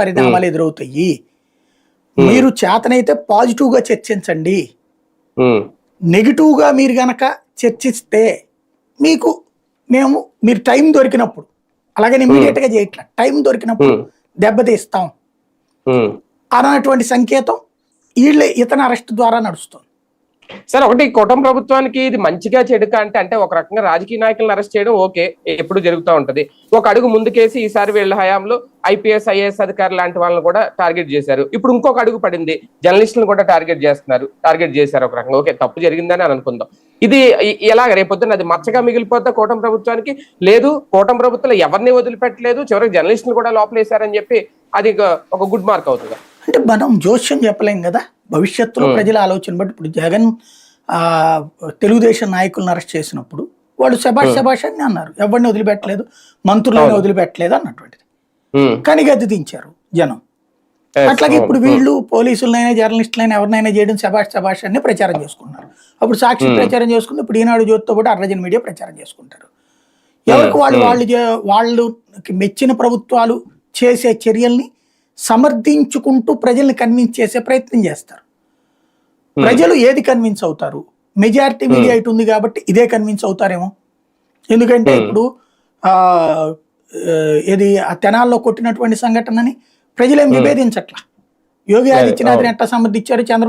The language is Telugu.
పరిణామాలు ఎదురవుతాయి. మీరు చేతనైతే పాజిటివ్గా చర్చించండి. నెగిటివ్గా మీరు గనక చర్చిస్తే మీకు మేము మీరు టైం దొరికినప్పుడు అలాగని ఇమీడియట్గా చేయట్లా టైం దొరికినప్పుడు దెబ్బతీస్తాం. అన్నటువంటి సంకేతం వీళ్ళే ఇతని అరెస్ట్ ద్వారా నడుస్తుంది. సరే ఒకటి కూటమి ప్రభుత్వానికి ఇది మంచిగా చెడుక అంటే అంటే ఒక రకంగా రాజకీయ నాయకులను అరెస్ట్ చేయడం ఓకే ఎప్పుడు జరుగుతూ ఉంటది. ఒక అడుగు ముందుకేసి ఈసారి వీళ్ళ హయాంలో ఐపీఎస్ ఐఏఎస్ అధికారులు లాంటి వాళ్ళని కూడా టార్గెట్ చేశారు. ఇప్పుడు ఇంకొక అడుగు పడింది జర్నలిస్టులను కూడా టార్గెట్ చేస్తున్నారు టార్గెట్ చేశారు ఒక రకంగా. ఓకే తప్పు జరిగిందని అని అనుకుందాం. ఇది ఎలాగ రేపొద్దున అది మచ్చగా మిగిలిపోతే కూటమి ప్రభుత్వానికి లేదు కూటమి ప్రభుత్వం ఎవరిని వదిలిపెట్టలేదు చివరికి జర్నలిస్టులు కూడా లోపలేశారని చెప్పి అది ఒక- ఒక గుడ్ మార్క్ అవుతుంది? అంటే మనం జోస్యం చెప్పలేం కదా? భవిష్యత్తులో ప్రజల ఆలోచన బట్టి ఇప్పుడు జగన్ తెలుగుదేశం నాయకులను అరెస్ట్ చేసినప్పుడు వాళ్ళు శబాష్ శబాష్ అని అన్నారు. ఎవరిని వదిలిపెట్టలేదు? మంత్రులను వదిలిపెట్టలేదు అన్నటువంటిది. కానీ దించారు జనం. అట్లాగే ఇప్పుడు. వీళ్ళు పోలీసులనైనా జర్నలిస్టులైనా ఎవరినైనా చేయడం శబాష్ శబాష్ అని ప్రచారం చేసుకున్నారు అప్పుడు సాక్షి ప్రచారం చేసుకుంది. ఇప్పుడు ఈనాడు జ్యోతితో పాటు అర్రజన్ మీడియా ప్రచారం చేసుకుంటారు. ఎవరికి వాళ్ళు వాళ్ళు చే- వాళ్ళకి మెచ్చిన ప్రభుత్వాలు చేసే చర్యల్ని సమర్థించుకుంటూ ప్రజల్ని కన్విన్స్ చేసే ప్రయత్నం చేస్తారు. ప్రజలు ఏది కన్విన్స్ అవుతారు? మెజారిటీ మీడియా ఇటు ఉంది కాబట్టి ఇదే కన్విన్స్ అవుతారేమో? ఎందుకంటే ఇప్పుడు ఆ ఆ, ఇది ఆ తెనాల్లో కొట్టినటువంటి సంఘటనని ప్రజలేం విభేదించట్లా? యోగి ఆదిత్యనాథ్ని ఎట్లా సమర్థించారు చంద్రబాబు